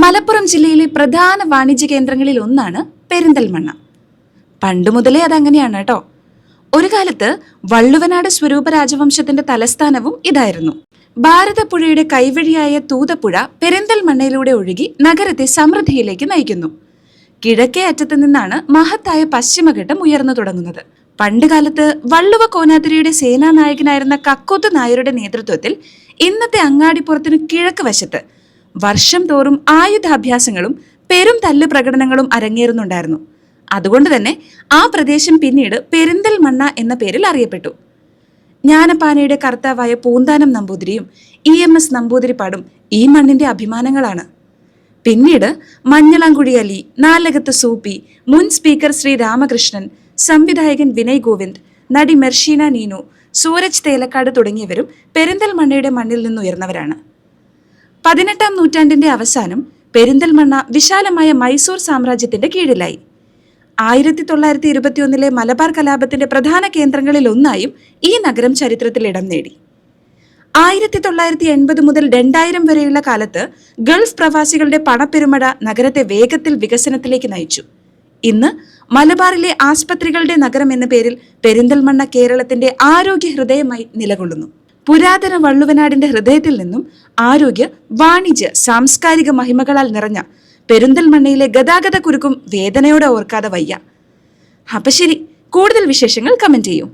മലപ്പുറം ജില്ലയിലെ പ്രധാന വാണിജ്യ കേന്ദ്രങ്ങളിൽ ഒന്നാണ് പെരിന്തൽമണ്ണ. പണ്ട് മുതലേ അതങ്ങനെയാണ് കേട്ടോ. ഒരു കാലത്ത് വള്ളുവനാട് സ്വരൂപ രാജവംശത്തിന്റെ തലസ്ഥാനവും ഇതായിരുന്നു. ഭാരതപ്പുഴയുടെ കൈവഴിയായ തൂതപ്പുഴ പെരിന്തൽമണ്ണയിലൂടെ ഒഴുകി നഗരത്തെ സമൃദ്ധിയിലേക്ക് നയിക്കുന്നു. കിഴക്കേ അറ്റത്ത് നിന്നാണ് മഹത്തായ പശ്ചിമഘട്ടം ഉയർന്നു തുടങ്ങുന്നത്. പണ്ടുകാലത്ത് വള്ളുവ കോനാതിരിയുടെ സേനാനായകനായിരുന്ന കക്കൂത്ത് നായരുടെ നേതൃത്വത്തിൽ ഇന്നത്തെ അങ്ങാടിപ്പുറത്തിന് കിഴക്ക് വശത്ത് വർഷം തോറും ആയുധാഭ്യാസങ്ങളും പെരും തല്ല് പ്രകടനങ്ങളും അരങ്ങേറുന്നുണ്ടായിരുന്നു. അതുകൊണ്ട് തന്നെ ആ പ്രദേശം പിന്നീട് പെരിന്തൽമണ്ണ എന്ന പേരിൽ അറിയപ്പെട്ടു. ജ്ഞാനപ്പാനയുടെ കർത്താവായ പൂന്താനം നമ്പൂതിരിയും ഇ എം എസ് നമ്പൂതിരിപ്പാടും ഈ മണ്ണിന്റെ അഭിമാനങ്ങളാണ്. പിന്നീട് മഞ്ഞളാങ്കുഴി അലി നാലകത്ത് സൂപ്പി മുൻ സ്പീക്കർ ശ്രീ രാമകൃഷ്ണൻ സംവിധായകൻ വിനയ് ഗോവിന്ദ് നടി മെർഷീന നീനു സൂരജ് തേലക്കാട് തുടങ്ങിയവരും പെരിന്തൽമണ്ണയുടെ മണ്ണിൽ നിന്നുയർന്നവരാണ് പതിനെട്ടാം നൂറ്റാണ്ടിന്റെ അവസാനം പെരിന്തൽമണ്ണ വിശാലമായ മൈസൂർ സാമ്രാജ്യത്തിന്റെ കീഴിലായി. ആയിരത്തി തൊള്ളായിരത്തി ഇരുപത്തിയൊന്നിലെ മലബാർ കലാപത്തിന്റെ പ്രധാന കേന്ദ്രങ്ങളിൽ ഒന്നായും ഈ നഗരം ചരിത്രത്തിൽ ഇടം നേടി. ആയിരത്തി തൊള്ളായിരത്തി എൺപത് മുതൽ രണ്ടായിരം വരെയുള്ള കാലത്ത് ഗൾഫ് പ്രവാസികളുടെ പണപ്പെരുമഴ നഗരത്തെ വേഗത്തിൽ വികസനത്തിലേക്ക് നയിച്ചു. ഇന്ന് മലബാറിലെ ആസ്പത്രികളുടെ നഗരം എന്ന പേരിൽ പെരിന്തൽമണ്ണ കേരളത്തിന്റെ ആരോഗ്യ ഹൃദയമായി നിലകൊള്ളുന്നു. പുരാതന വള്ളുവനാടിന്റെ ഹൃദയത്തിൽ നിന്നും ആരോഗ്യ വാണിജ്യ സാംസ്കാരിക മഹിമകളാൽ നിറഞ്ഞ പെരുന്തൽമണ്ണയിലെ ഗതാഗത കുരുക്കും വേദനയോടെ ഓർക്കാതെ വയ്യ. അപ്പൊ ശരി കൂടുതൽ വിശേഷങ്ങൾ കമന്റ് ചെയ്യൂ.